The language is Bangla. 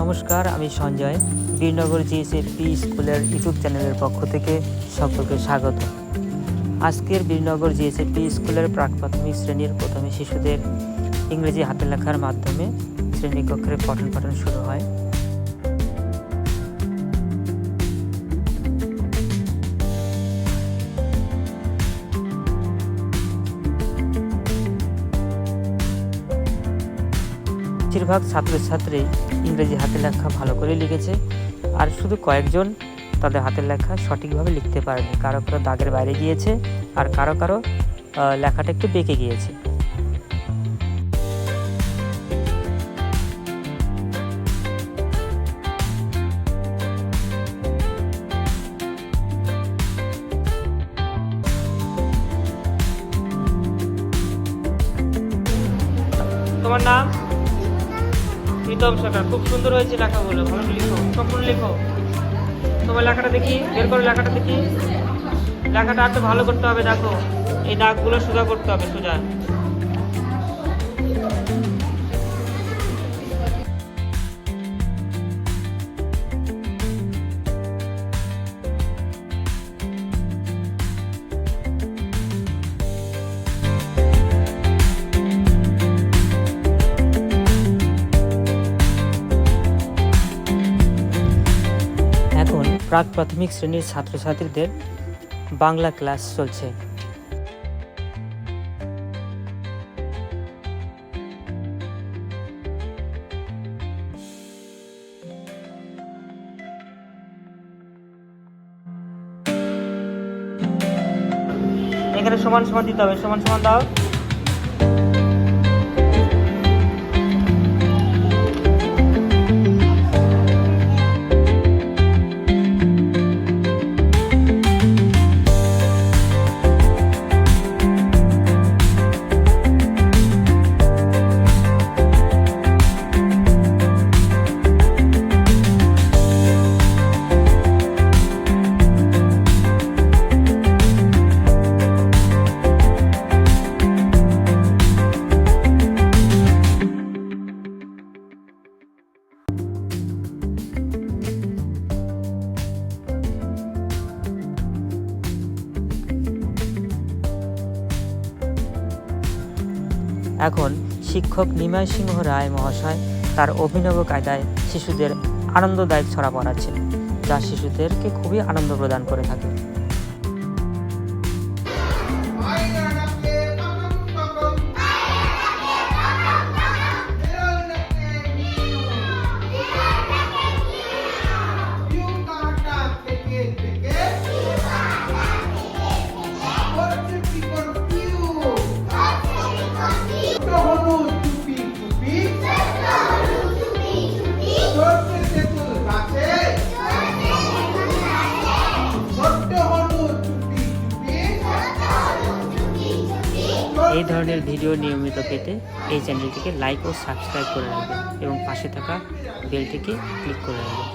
নমস্কার, আমি সঞ্জয়। বীরনগর জিএসএ পি স্কুলের ইউটিউব চ্যানেলের পক্ষ থেকে সকলকে স্বাগত। আজকের বীরনগর জিএসএ পি স্কুলের প্রাক প্রাথমিক শ্রেণির প্রথমে শিশুদের ইংরেজি হাতে লেখার মাধ্যমে শ্রেণীকক্ষের পঠন পাঠন শুরু হয়। বেশিরভাগ ছাত্রছাত্রী ইংরেজি হাতের লেখা ভালো করে লিখেছে। আর শুধু কয়েকজন তাদের হাতের লেখা সঠিকভাবে লিখতে পারেনি। কারও কারও দাগের বাইরে গিয়েছে আর কারও কারও লেখাটা একটু বেঁকে গিয়েছে। তোমার নাম? প্রীতম সরকার, খুব সুন্দর হয়েছে লেখাগুলো। ভালো লিখো, সম্পূর্ণ লিখো। তোমার লেখাটা দেখি, বের করে লেখাটা দেখি। লেখাটা একটু ভালো করতে হবে, দেখো। এই দাগগুলো সোজা করতে হবে, সোজা। প্রাক প্রাথমিক শ্রেণির ছাত্রছাত্রীদের বাংলা ক্লাস চলছে। এখানে সমান সমান দিতে হবে, সমান সমান দাও। এখন শিক্ষক নিমাই সিংহ রায় মহাশয় তার অভিনব কায়দায় শিশুদের আনন্দদায়ক ছড়া পড়াচ্ছেন, যা শিশুদেরকে খুবই আনন্দ প্রদান করে থাকে। এই ধরনের ভিডিও নিয়মিত পেতে এই চ্যানেলটিকে লাইক ও সাবস্ক্রাইব করে রাখবেন এবং পাশে থাকা বেলটিকে ক্লিক করে রাখবেন।